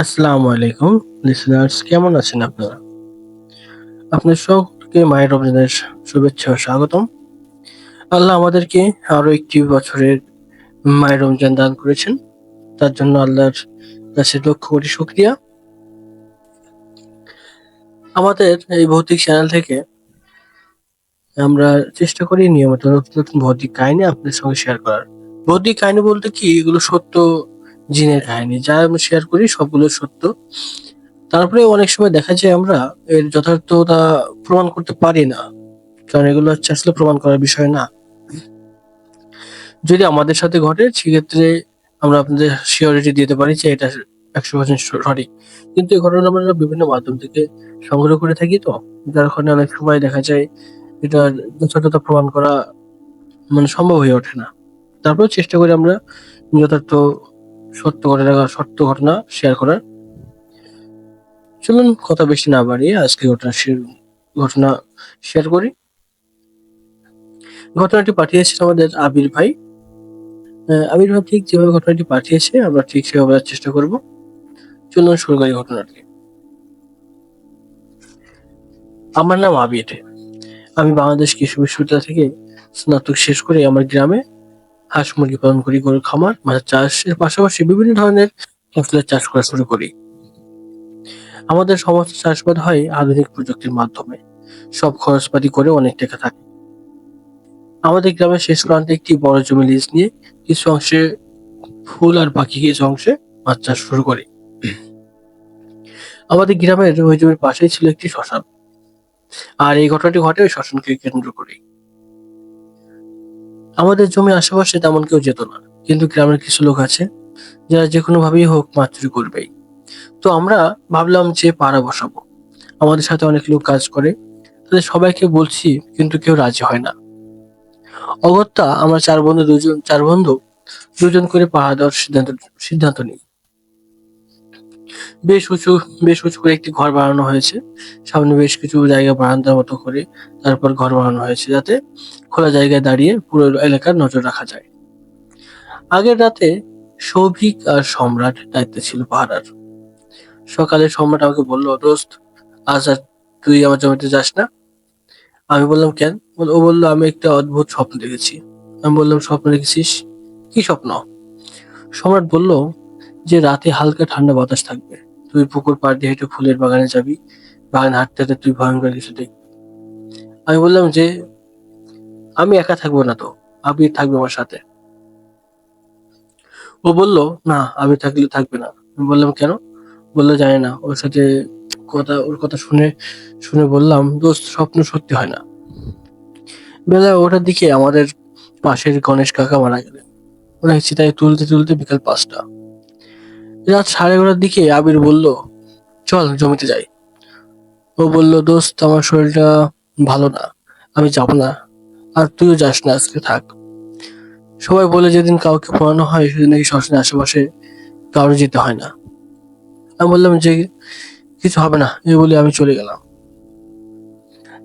আসসালামু আলাইকুম লিসনার্স কেমন আছেন আপনারা? আপনার সকলকে মায়ের রমজানের শুভেচ্ছা ও স্বাগতম। আল্লাহ আমাদেরকে আরও একটি বছরের মায়ের রমজান দান করেছেন। তার জন্য আল্লাহর কাছে লক্ষ কোটি শুক্রিয়া। আমাদের এই ভৌতিক চ্যানেল থেকে আমরা চেষ্টা করি নিয়মিত নতুন নতুন ভৌতিক কাহিনী আপনাদের সঙ্গে শেয়ার করার। ভৌতিক কাহিনী বলতে কি? এগুলো সত্য জিনের কাহিনী, যা আমি শেয়ার করি সবগুলো সত্য। তারপরে অনেক সময় দেখা যায় আমরা এর যথার্থতা প্রমাণ করতে পারি না, কারণ এগুলো হচ্ছে আসলে প্রমাণ করার বিষয় না। যদি আমাদের সাথে ঘটে, সেক্ষেত্রে আমরা আপনাদের সিওরিটি দিতে পারি যে এটা একশো পার্সেন্ট সঠিক। কিন্তু এই ঘটনা আমরা বিভিন্ন মাধ্যম থেকে সংগ্রহ করে থাকি তো, যার কারণে অনেক সময় দেখা যায় এটার যথার্থতা প্রমাণ করা মানে সম্ভব হয়ে ওঠে না। তারপর চেষ্টা করি আমরা যথার্থ সত্য ঘটনা সত্য ঘটনা শেয়ার করার। চলুন কথা বেশি না বাড়িয়ে আজকে ঘটনা ঘটনা শেয়ার করি। ঘটনাটি পাঠিয়েছে আমাদের আবির ভাই। আবির ভাই ঠিক যেভাবে ঘটনাটি পাঠিয়েছে, আমরা ঠিক সেভাবে চেষ্টা করব। চলুন শুরু করি ঘটনাটি। আমার নাম আবির। আমি বাংলাদেশ কৃষি বিশ্ববিদ্যালয় থেকে স্নাতক শেষ করে আমার গ্রামে হাঁস মুরগি পালন করি, গরুর খামার মাছের চাষের পাশাপাশি বিভিন্ন ধরনের ফসলের চাষ করা শুরু করি। আমাদের সমস্ত চাষবাদ হয় আধুনিক প্রযুক্তির মাধ্যমে। সব খরচপাতি করে অনেক টাকা থাকে। আমাদের গ্রামের শেষ প্রান্তে একটি বড় জমি লিজ নিয়ে কিছু অংশে ফুল আর বাকি কিছু অংশে মাছ চাষ শুরু করি। আমাদের গ্রামের ওই জমির পাশেই ছিল একটি শ্মশান। আর এই ঘটনাটি ঘটে ওই শ্মশানকে কেন্দ্র করে আমাদের জমি আশেপাশে তেমন কেউ যেত না। কিন্তু গ্রামের কিছু লোক আছে, যারা যে কোনো ভাবেই হোক মাছ চুরি করবেই। তো আমরা ভাবলাম যে পাড়া বসাবো। আমাদের সাথে অনেক লোক কাজ করে, তাদের সবাইকে বলছি, কিন্তু কেউ রাজি হয় না। অগত্যা, আমরা চার বন্ধু, দুজন, চার বন্ধু, দুজন করে পাহাড় দেওয়ার সিদ্ধান্ত সিদ্ধান্ত নিই। বেশ উঁচু বেশ উঁচু করে একটি ঘর বানানো হয়েছে। সামনে বেশ কিছু জায়গা বারান্দার মতো করে তারপর ঘর বানানো হয়েছে যাতে খোলা জায়গায় দাঁড়িয়ে পুরো এলাকার নজর রাখা যায়। আগের রাতে সৌভিক আর সম্রাট দায়িত্বে ছিল পাহারার। সকালে সম্রাট আমাকে বলল, দোস্ত, আজ আর তুই আমার জমিতে যাস না? আমি বললাম, কেন? ও বলল, আমি একটা অদ্ভুত স্বপ্ন দেখেছি। আমি বললাম, স্বপ্ন দেখেছিস? কি স্বপ্ন? সম্রাট বলল যে রাতে হালকা ঠান্ডা বাতাস থাকবে। তুই পুকুর পাড় দিয়ে হেঁটে ফুলের বাগানে যাবি, বাগানে হাঁটতে হাঁটতে তুই ভয়ঙ্কর কিছু দেখবি। আমি বললাম যে, আমি একা থাকব না তো, আবির থাকবে আমার সাথে। ও বলল, না, আবির থাকলে থাকবে না। আমি বললাম, কেন? বলল, জানি না। ওর সাথে কথা, ওর কথা শুনে শুনে বললাম, দোস্ত, স্বপ্ন সত্যি হয় না। বেলা ওটার দিকে আমাদের পাশের গণেশ কাকা মারা গেলেন। ওনাকে চিতায় তুলতে তুলতে বিকাল পাঁচটা। রাত সাড়ে এগারোটার দিকে আবির বলল, চল জমিতে যাই। ও বলল, দোস্ত, আমার শরীরটা ভালো না, আমি যাব না, আর তুইও যাস না, আজকে থাক। সবাই বলে, যেদিন কাউকে পড়ানো হয়, সেদিন নাকি শ্মশানের আশেপাশে কারও যেতে হয় না। আমি বললাম, যে কিছু হবে না। এই বলে আমি চলে গেলাম।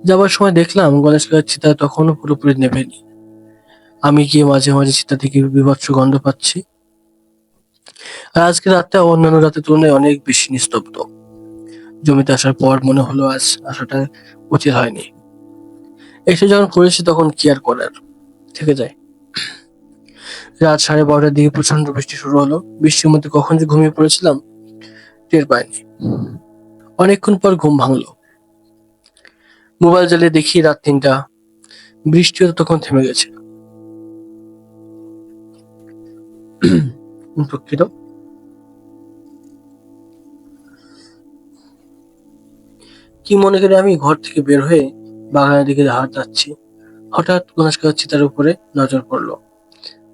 যাবার সময় দেখলাম গণেশ কাকার চিতা তখনও পুরোপুরি নেভেনি। আমি গিয়ে মাঝে মাঝে চিতা থেকে বিভৎস গন্ধ পাচ্ছি। আর আজকে রাতটা অন্যান্য রাতের তুলনায় অনেক বেশি নিস্তব্ধ। জমিতে আসার পর মনে হলো আজ আসাটা উচিত হয়নি। এসে যখন করেছি তখন কি আর করার? থেকে যায়। রাত সাড়ে বারোটার দিকে প্রচণ্ড বৃষ্টি শুরু হলো। বৃষ্টির মধ্যে কখন যে ঘুমিয়ে পড়েছিলাম, টের পাইনি। অনেকক্ষণ পর ঘুম ভাঙলো। মোবাইল জ্বালিয়ে দেখি রাত তিনটা। বৃষ্টিও তখন থেমে গেছে। দুঃখিত কি মনে করে আমি ঘর থেকে বের হয়ে বাগানের দিকে যাচ্ছি হঠাৎ গণেশ কাকার চিতার উপরে নজর পড়ল।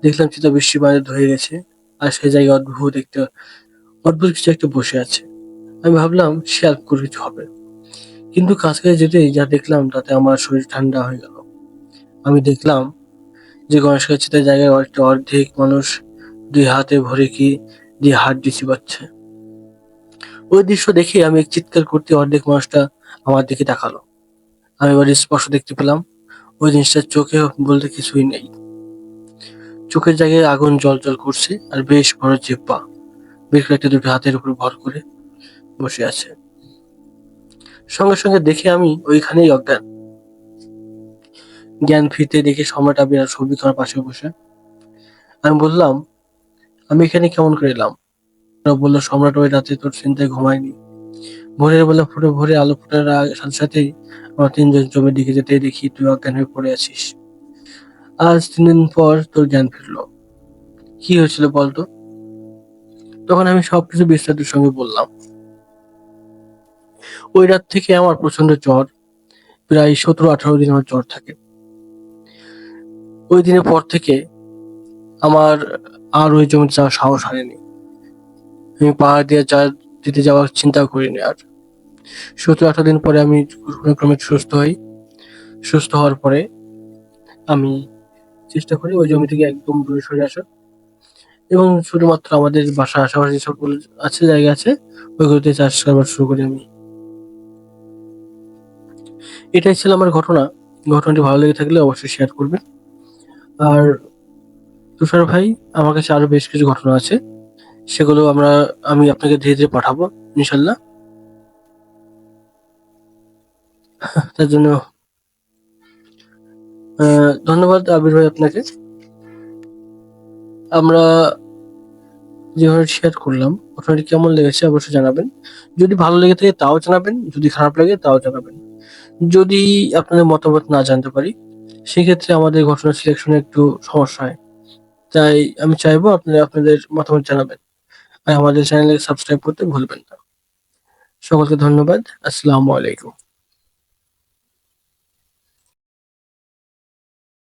দেখলাম চিতা বৃষ্টি পানি ধরে গেছে, আর সেই জায়গায় অদ্ভুত একটা, অদ্ভুত কিছু একটা বসে আছে। আমি ভাবলাম শিয়াল কুকুর কিছু হবে। কিন্তু কাছাকাছি যেতেই যা দেখলাম, তাতে আমার শরীর ঠান্ডা হয়ে গেল। আমি দেখলাম যে গণেশ চিতার জায়গায় একটা অর্ধেক মানুষ দুই হাতে ভরে কি দিয়ে হাত দিচ্ছি পাচ্ছে ওই দৃশ্য দেখে আমি এক চিৎকার করতে অর্ধেক মানুষটা আমার দিকে তাকালো। আমি এবার স্পর্শ দেখতে পেলাম, ওই জিনিসটার চোখে বলতে কিছুই নেই। চোখের জায়গায় আগুন জল জল করছে আর বেশ বড় জিব্বা বেশ কয়েকটা দুটো হাতের উপর ভর করে বসে আছে। সঙ্গে সঙ্গে দেখে আমি ওইখানেই অজ্ঞান। জ্ঞান ফিরতে দেখে সম্রাট আবির আর সৌভিক পাশে বসে। আমি বললাম আমি এখানে কেমন করে এলাম? বলল, সম্রাট ওই রাতে তোর চিন্তায় ঘুমায়নি? ভোরের বেলা ফুটে ভোরে আলো ফোটার সাথে সাথেই আমরা তিনজন জমির দিকে যেতে দেখি তুই অজ্ঞান হয়ে পড়ে আছিস। আজ তিন দিন পর তোর জ্ঞান ফিরলো। কি হয়েছিল বলতো? তখন আমি সবকিছু বিস্তারিত সঙ্গে বললাম। ওই রাত থেকে আমার প্রচণ্ড জ্বর। প্রায় সতেরো, আঠারো দিন আমার জ্বর থাকে। ওই দিনের পর থেকে আমার আর ওই জমিতে যাওয়ার সাহস হয়নি আমি পাহাড় দিয়ে যা দিতে যাওয়ার চিন্তাও করিনি আর। সতেরো আঠারো দিন পরে আমি ক্রমে সুস্থ হই। সুস্থ হওয়ার পরে আমি চেষ্টা করি ওই জমি থেকে একদম দূরে সরে আসার। এবং শুধুমাত্র আমাদের বাসা আশেপাশে সকল আছে, জায়গা আছে, ওইগুলোতে চাষ করবার শুরু করি আমি। এটাই ছিল আমার ঘটনা। ঘটনাটি ভালো লেগে থাকলে অবশ্যই শেয়ার করবেন। আর তুষার ভাই, আমার কাছে আরও বেশ কিছু ঘটনা আছে। সেগুলো আমরা, আমি আপনাকে ধীরে ধীরে পাঠাবো, ইনশাল্লাহ। তার জন্য ধন্যবাদ আবির ভাই আপনাকে। আমরা যেভাবে শেয়ার করলাম, ঘটনাটি কেমন লেগেছে অবশ্যই জানাবেন। যদি ভালো লেগে থাকে তাও জানাবেন, যদি খারাপ লাগে তাও জানাবেন। যদি আপনাদের মতামত না জানতে পারি, সেক্ষেত্রে আমাদের ঘটনা সিলেকশনে একটু সমস্যা হয়। তাই আমি চাইব আপনারা আপনাদের মতামত জানাবেন। আর আমাদের চ্যানেলে সাবস্ক্রাইব করতে ভুলবেন না। সকলকে ধন্যবাদ। আসসালামু আলাইকুম।